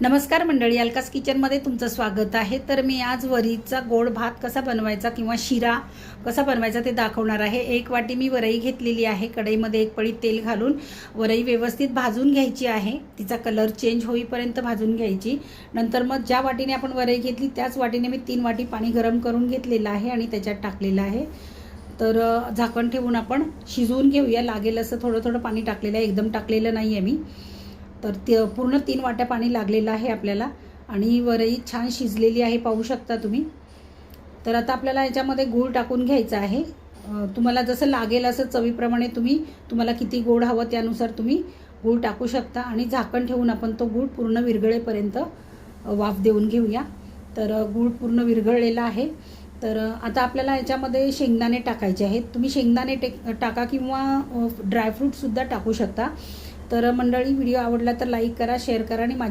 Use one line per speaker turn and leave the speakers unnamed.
नमस्कार मंडळी अलकास किचनमध्ये तुमचं स्वागत आहे. तर मी आज वरीचा गोड भात कसा बनवायचा किंवा शिरा कसा बनवायचा ते दाखवणार आहे. एक वाटी मी वरई घेतलेली आहे कढईमध्ये एक पळी तेल घालून वरई व्यवस्थित भाजून घ्यायची आहे. तिचा कलर चेंज होईपर्यंत भाजून घ्यायची. नंतर मग ज्या वाटीने आपण वरई घेतली त्याच वाटीने मी तीन वाटी पाणी गरम करून घेतलेलं आहे आणि त्याच्यात टाकलेलं आहे. तर झाकण ठेवून आपण शिजवून घेऊया. लागेल असं थोडं थोडं पाणी टाकलेलं आहे. एकदम टाकलेलं नाही आहे मी. तर ते पूर्ण तीन वाट्या पाणी लागलेलं आहे आपल्याला आणि वरई छान शिजलेली आहे पाहू शकता तुम्ही. तर आता आपल्याला याच्यामध्ये गूळ टाकून घ्यायचा आहे. तुम्हाला जसं लागेल असं चवीप्रमाणे तुम्ही तुम्हाला किती गोड हवं त्यानुसार तुम्ही गूळ टाकू शकता आणि झाकण ठेवून आपण तो गूळ पूर्ण विरघळेपर्यंत वाफ देऊन घेऊया. तर गूळ पूर्ण विरघळलेला आहे. तर आता आपल्याला याच्यामध्ये शेंगदाणे टाकायचे आहेत. तुम्ही शेंगदाणे टेक टाका किंवा ड्रायफ्रूटसुद्धा टाकू शकता. तर मंडळी व्हिडिओ आवडला तर लाईक करा शेअर करा आणि माझ्या